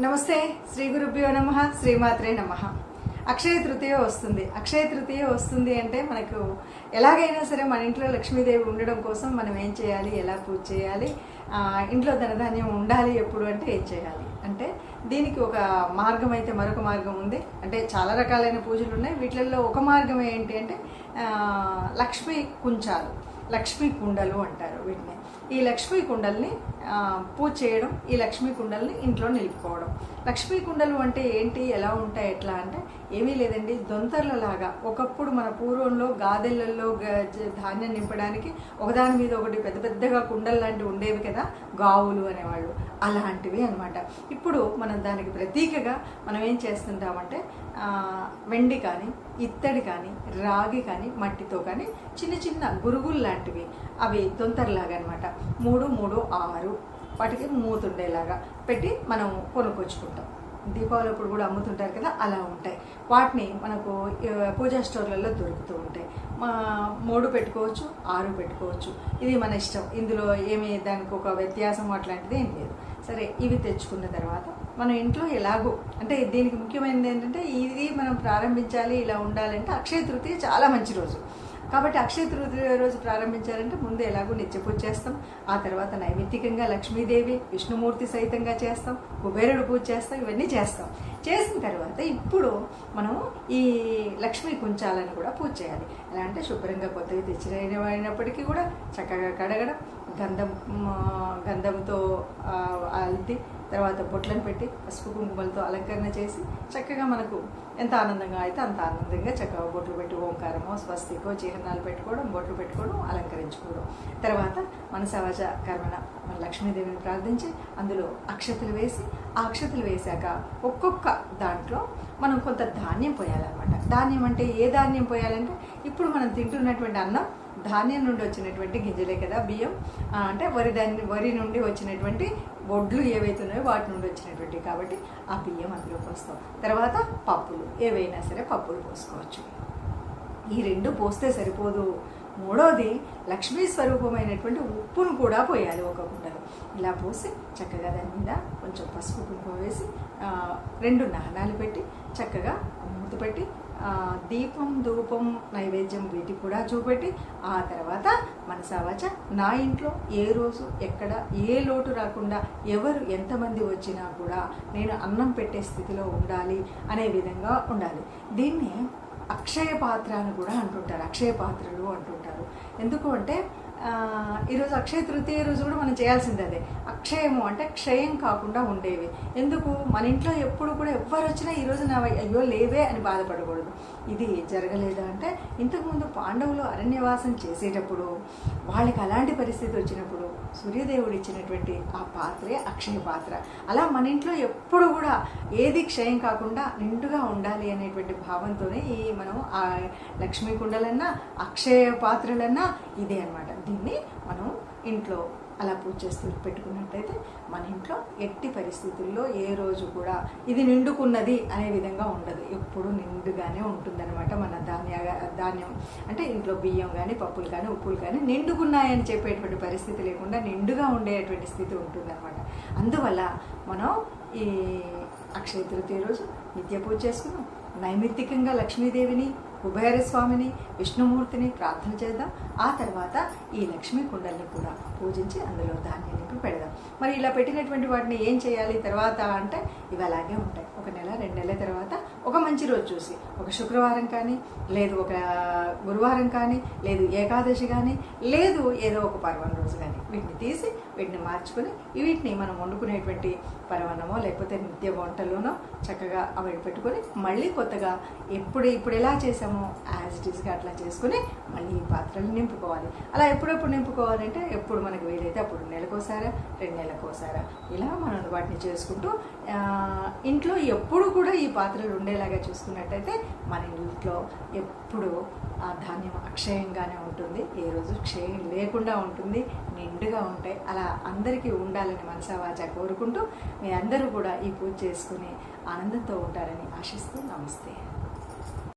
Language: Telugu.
నమస్తే శ్రీ గురుభ్యో నమ శ్రీమాత్రే నమ. అక్షయ తృతీయ వస్తుంది. అక్షయ తృతీయ వస్తుంది అంటే మనకు ఎలాగైనా సరే మన ఇంట్లో లక్ష్మీదేవి ఉండడం కోసం మనం ఏం చేయాలి ఎలా పూజ చేయాలి ఇంట్లో ధనధాన్యం ఉండాలి ఎప్పుడు అంటే ఏం చేయాలి? అంటే దీనికి ఒక మార్గం అయితే మరొక మార్గం ఉంది. అంటే చాలా రకాలైన పూజలు ఉన్నాయి. వీటిల్లో ఒక మార్గం ఏంటి అంటే లక్ష్మీ కుంచాలు. లక్ష్మీ కుండలు అంటారు వీటిని. ఈ లక్ష్మీ కుండల్ని పూజ చేయడం ఈ లక్ష్మీ కుండల్ని ఇంట్లో నిలుపుకోవడం. లక్ష్మీ కుండలు అంటే ఏంటి ఎలా ఉంటాయి ఎట్లా అంటే ఏమీ లేదండి దొంతర్లలాగా ఒకప్పుడు మన పూర్వంలో గాదెలల్లో ధాన్యం నింపడానికి ఒకదాని మీద ఒకటి పెద్ద పెద్దగా కుండలు లాంటివి ఉండేవి కదా గావులు అనేవాళ్ళు. అలాంటివి అన్నమాట. ఇప్పుడు మనం దానికి ప్రతీకగా మనం ఏం చేస్తుంటామంటే వెండి కానీ ఇత్తడి కానీ రాగి కానీ మట్టితో కానీ చిన్న చిన్న గురుగులు లాంటివి. అవి దొంతరలాగా అనమాట మూడు మూడు ఆరు. వాటికి మూతుండేలాగా పెట్టి మనం కొనుక్కొచ్చుకుంటాం. దీపావళి అప్పుడు కూడా అమ్ముతుంటారు కదా అలా ఉంటాయి. వాటిని మనకు పూజా స్టోర్లలో దొరుకుతూ ఉంటాయి. మా మూడు పెట్టుకోవచ్చు ఆరు పెట్టుకోవచ్చు. ఇది మన ఇష్టం. ఇందులో ఏమి దానికి ఒక వ్యత్యాసం అట్లాంటిది ఏం లేదు. సరే ఇవి తెచ్చుకున్న తర్వాత మనం ఇంట్లో ఎలాగో అంటే దీనికి ముఖ్యమైనది ఏంటంటే ఇది మనం ప్రారంభించాలి ఇలా ఉండాలంటే అక్షయ తృతీయ చాలా మంచి రోజు. కాబట్టి అక్షయ తృతీయ రోజు ప్రారంభించారంటే ముందు ఎలాగో నిత్య పూజ చేస్తాం. ఆ తర్వాత నైమిత్తికంగా లక్ష్మీదేవి విష్ణుమూర్తి సహితంగా చేస్తాం. కుబేరుడు పూజ చేస్తాం. ఇవన్నీ చేస్తాం. చేసిన తర్వాత ఇప్పుడు మనం ఈ లక్ష్మీ కుంచాలను కూడా పూజ చేయాలి. ఎలా అంటే శుభ్రంగా కొత్తగా అయినప్పటికీ కూడా చక్కగా కడగడం గంధం గంధంతో అల్ది తర్వాత బొట్లను పెట్టి పసుపు కుంకుమలతో అలంకరణ చేసి చక్కగా మనకు ఎంత ఆనందంగా అయితే అంత ఆనందంగా చక్కగా బొట్లు పెట్టి ఓంకారమో స్వస్తికో చిహ్నాలు పెట్టుకోవడం బొట్లు పెట్టుకోవడం అలంకరించుకోవడం. తర్వాత మన సహజ కర్మణ మన లక్ష్మీదేవిని ప్రార్థించి అందులో అక్షతలు వేసి ఆ అక్షతలు వేశాక ఒక్కొక్క దాంట్లో మనం కొంత ధాన్యం పోయాలన్నమాట. ధాన్యం అంటే ఏ ధాన్యం పోయాలంటే ఇప్పుడు మనం తింటున్నటువంటి అన్నం ధాన్యం నుండి వచ్చినటువంటి గింజలే కదా బియ్యం. అంటే వరి దాన్ని వరి నుండి వచ్చినటువంటి వడ్లు ఏవైతే ఉన్నాయో వాటి నుండి వచ్చినటువంటి కాబట్టి ఆ బియ్యం అందులో పోస్తాం. తర్వాత పప్పులు ఏవైనా సరే పప్పులు పోసుకోవచ్చు. ఈ రెండు పోస్తే సరిపోదు. మూడోది లక్ష్మీ స్వరూపమైనటువంటి ఉప్పును కూడా పోయాలి ఒక కుండలో. ఇలా పోసి చక్కగా దాని మీద కొంచెం పసుపు కుంకుమ వేసి రెండు నాణాలు పెట్టి చక్కగా మూత పెట్టి దీపం ధూపం నైవేద్యం వీటికి కూడా చూపెట్టి ఆ తర్వాత మనసావాచ నా ఇంట్లో ఏ రోజు ఎక్కడ ఏ లోటు రాకుండా ఎవరు ఎంతమంది వచ్చినా కూడా నేను అన్నం పెట్టే స్థితిలో ఉండాలి అనే విధంగా ఉండాలి. దీన్ని అక్షయ పాత్ర అని కూడా అంటుంటారు. అక్షయ పాత్రలు అంటుంటారు. ఎందుకు అంటే ఈరోజు అక్షయ తృతీయ రోజు కూడా మనం చేయాల్సింది అదే. అక్షయము అంటే క్షయం కాకుండా ఉండేవి. ఎందుకు? మన ఇంట్లో ఎప్పుడు కూడా ఎవ్వరు వచ్చినా ఈరోజు నా అయ్యో లేవే అని బాధపడకూడదు. ఇది జరగలేదా అంటే ఇంతకుముందు పాండవులు అరణ్యవాసం చేసేటప్పుడు వాళ్ళకి అలాంటి పరిస్థితి వచ్చినప్పుడు సూర్యదేవుడు ఇచ్చినటువంటి ఆ పాత్రే అక్షయ పాత్ర. అలా మన ఇంట్లో ఎప్పుడు కూడా ఏది క్షయం కాకుండా నిండుగా ఉండాలి అనేటువంటి భావంతోనే ఈ మనం ఆ లక్ష్మీ కుండలన్నా అక్షయ పాత్రలన్నా ఇదే అన్నమాట. దీన్ని మనం ఇంట్లో అలా పూజ చేస్తూ పెట్టుకున్నట్టయితే మన ఇంట్లో ఎట్టి పరిస్థితుల్లో ఏ రోజు కూడా ఇది నిండుకున్నది అనే విధంగా ఉండదు. ఎప్పుడు నిండుగానే ఉంటుందన్నమాట మన ధాన్య ధాన్యం. అంటే ఇంట్లో బియ్యం కానీ పప్పులు కానీ ఉప్పులు కానీ నిండుకున్నాయని చెప్పేటువంటి పరిస్థితి లేకుండా నిండుగా ఉండేటువంటి స్థితి ఉంటుందన్నమాట. అందువల్ల మనం ఈ అక్షయ తృతీయ రోజు నిత్య పూజ చేసుకున్నాం. నైమిత్తికంగా లక్ష్మీదేవిని కుబేర స్వామిని విష్ణుమూర్తిని ప్రార్థన చేద్దాం. ఆ తర్వాత ఈ లక్ష్మీ కుండల్ని కూడా పూజించి అందులో ధాన్యం నింపి పెడదాం. మరి ఇలా పెట్టినటువంటి వాటిని ఏం చేయాలి తర్వాత అంటే ఇవి అలాగే ఉంటాయి. ఒక నెల రెండు నెలల తర్వాత ఒక మంచి రోజు చూసి. ఒక శుక్రవారం కానీ లేదు ఒక గురువారం కానీ లేదు ఏకాదశి కానీ లేదు ఏదో ఒక పర్వణ రోజు కానీ. వీటిని తీసి వీటిని మార్చుకొని వీటిని మనం వండుకునేటువంటి పరవన్నమో లేకపోతే నిత్య వంటలోనో చక్కగా అవి పెట్టుకొని మళ్ళీ కొత్తగా ఎప్పుడు ఇప్పుడు ఎలా చేసామో యాజ్ ఇట్ ఈస్గా అట్లా చేసుకుని మళ్ళీ ఈ పాత్రలు నింపుకోవాలి. అలా ఎప్పుడెప్పుడు నింపుకోవాలంటే ఎప్పుడు మనకు వీలైతే అప్పుడు నెలకోసారా రెండు నెలకోసారా ఇలా మనం వాటిని చేసుకుంటూ ఇంట్లో ఎప్పుడు కూడా ఈ పాత్రలు ఉండేలాగా చూసుకున్నట్టయితే మన ఇంట్లో ఎప్పుడు ఆ ధాన్యం అక్షయంగానే ఉంటుంది. ఏ రోజు క్షయం లేకుండా ఉంటుంది నిండుగా ఉంటాయి. అలా అందరికీ ఉండాలని మనసావాచ కోరుకుంటూ మీ అందరూ కూడా ఈ పూజ చేసుకుని ఆనందంతో ఉంటారని ఆశిస్తూ నమస్తే.